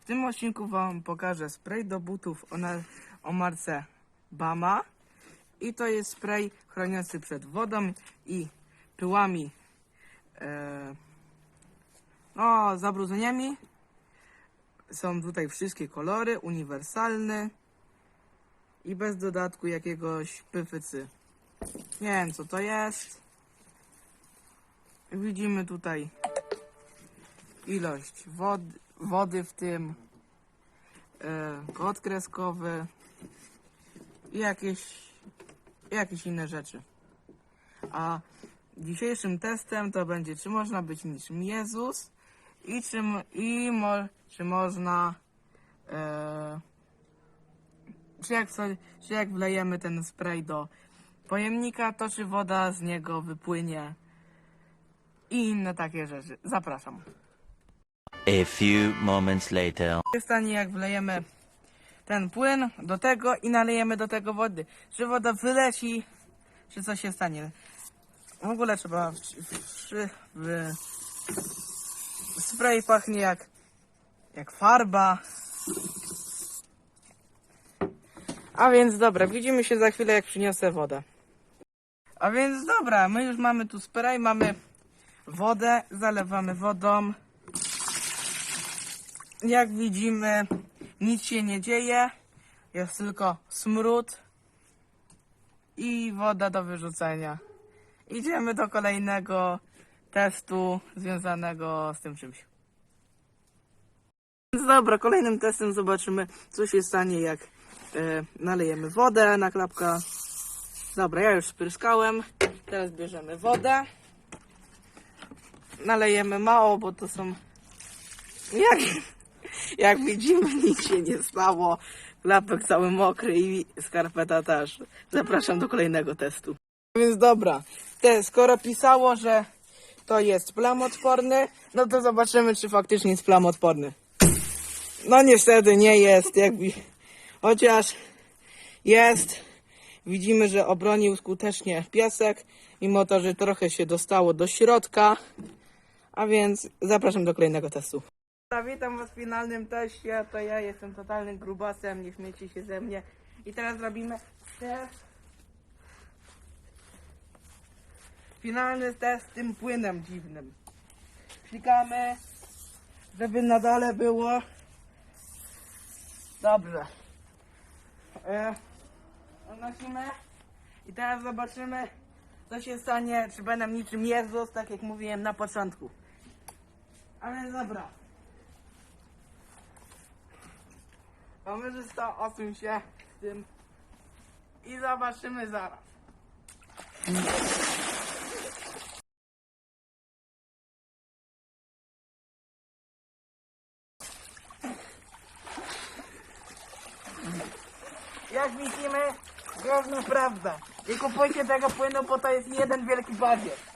W tym odcinku Wam pokażę spray do butów o, na, o marce Bama. I to jest spray chroniący przed wodą i pyłami, e, no, zabrudzeniami. Są tutaj wszystkie kolory, uniwersalny i bez dodatku jakiegoś pyfycy. Nie wiem co to jest. Widzimy tutaj ilość wody, wody w tym, e, kod kreskowy i jakieś, jakieś inne rzeczy. A dzisiejszym testem to będzie, czy można być niczym Jezus i, czym, i mo, czy można, e, czy, jak, so- czy jak wlejemy ten spray do pojemnika, to czy woda z niego wypłynie i inne takie rzeczy. Zapraszam. A few moments later. stanie, jak wlejemy ten płyn do tego i nalejemy do tego wody? Czy woda wyleci, czy co się stanie? W ogóle trzeba w, w spray pachnie jak, jak farba. A więc dobra, widzimy się za chwilę jak przyniosę wodę. A więc dobra, my już mamy tu spray, mamy wodę, zalewamy wodą. Jak widzimy, nic się nie dzieje. Jest tylko smród i woda do wyrzucenia. Idziemy do kolejnego testu związanego z tym czymś. Więc dobra, kolejnym testem zobaczymy, co się stanie, jak e, nalejemy wodę na klapka. Dobra, ja już spryskałem. Teraz bierzemy wodę. Nalejemy mało, bo to są jak, jak widzimy, nic się nie stało. Klapek cały mokry i skarpeta też. Zapraszam do kolejnego testu. Więc dobra, te, skoro pisało, że to jest plamodporny, no to zobaczymy, czy faktycznie jest plamodporny. No niestety nie jest, jakby, chociaż jest. Widzimy, że obronił skutecznie piesek, mimo to, że trochę się dostało do środka. A więc zapraszam do kolejnego testu. Witam was w finalnym teście, to ja jestem totalnym grubasem, nie śmiejcie się ze mnie. I teraz robimy test. Finalny test z tym płynem dziwnym. Klikamy, żeby na było dobrze. E, i teraz zobaczymy, co się stanie, czy będę niczym Jezus, tak jak mówiłem na początku. Ale dobra. Kamerzysta osuń się z tym i zobaczymy zaraz. Jak widzimy, groźna prawda. Nie kupujcie tego płynu, bo to jest jeden wielki badzier.